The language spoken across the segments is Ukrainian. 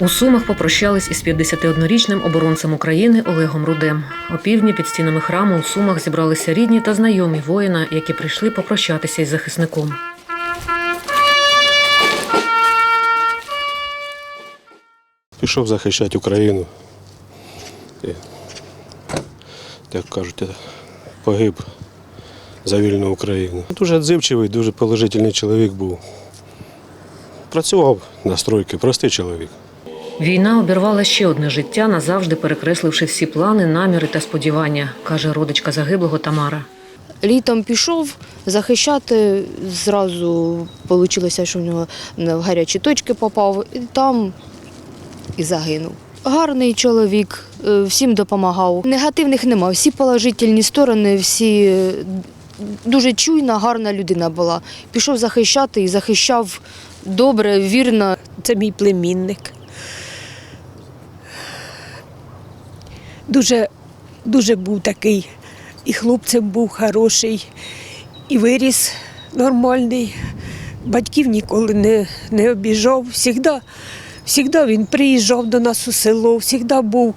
У Сумах попрощались із 51-річним оборонцем України Олегом Рудем. Опівдні під стінами храму у Сумах зібралися рідні та знайомі воїна, які прийшли попрощатися із захисником. Пішов захищати Україну. Як кажуть, погиб за вільну Україну. Дуже відзивчивий, дуже положительний чоловік був. Працював на стройці, простий чоловік. Війна обірвала ще одне життя, назавжди перекресливши всі плани, наміри та сподівання, каже родичка загиблого Тамара. Літом пішов захищати, зразу вийшло, що в нього в гарячі точки попав, і там і загинув. Гарний чоловік, е, всім допомагав. Негативних нема, всі положительні сторони, всі е, дуже чуйна, гарна людина була. Пішов захищати і захищав добре, вірно. Це мій племінник. Дуже, дуже був такий, і хлопцем був хороший, і виріс нормальний. Батьків ніколи не, не обіжав. Всігда, він приїжджав до нас у село, завжди був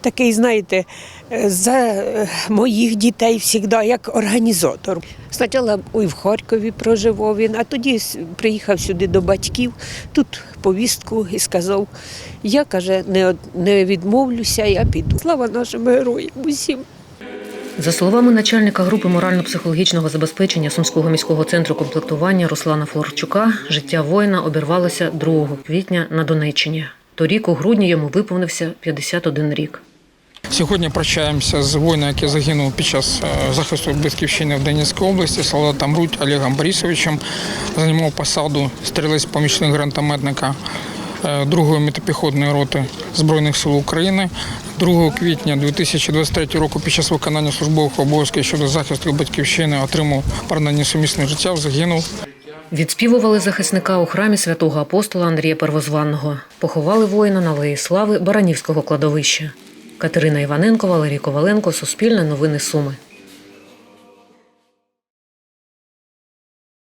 такий, знаєте, е, за е, моїх дітей завжди як організатор. Спочатку в Харкові проживав він, а тоді приїхав сюди до батьків, тут повістку і сказав, я каже, не, не відмовлюся, я піду. Слава нашим героям усім. За словами начальника групи морально-психологічного забезпечення Сумського міського центру комплектування Руслана Флорчука, життя воїна обірвалося 2 квітня на Донеччині. Торік у грудні йому виповнився 51 рік. Сьогодні прощаємося з воїном, який загинув під час е, захисту батьківщини в Донецькій області, солдатом Рудь Олегом Борисовичем. Займав посаду стрілець помічник гранатометника е, 2-ї мотопіхотної роти Збройних сил України. 2 квітня 2023 року під час виконання службових обов'язків щодо захисту батьківщини отримав поранення сумісне життя, загинув. Відспівували захисника у храмі святого апостола Андрія Первозванного. Поховали воїна на Алеї Слави Баранівського кладовища. Катерина Іваненко, Валерій Коваленко, Суспільне новини Суми.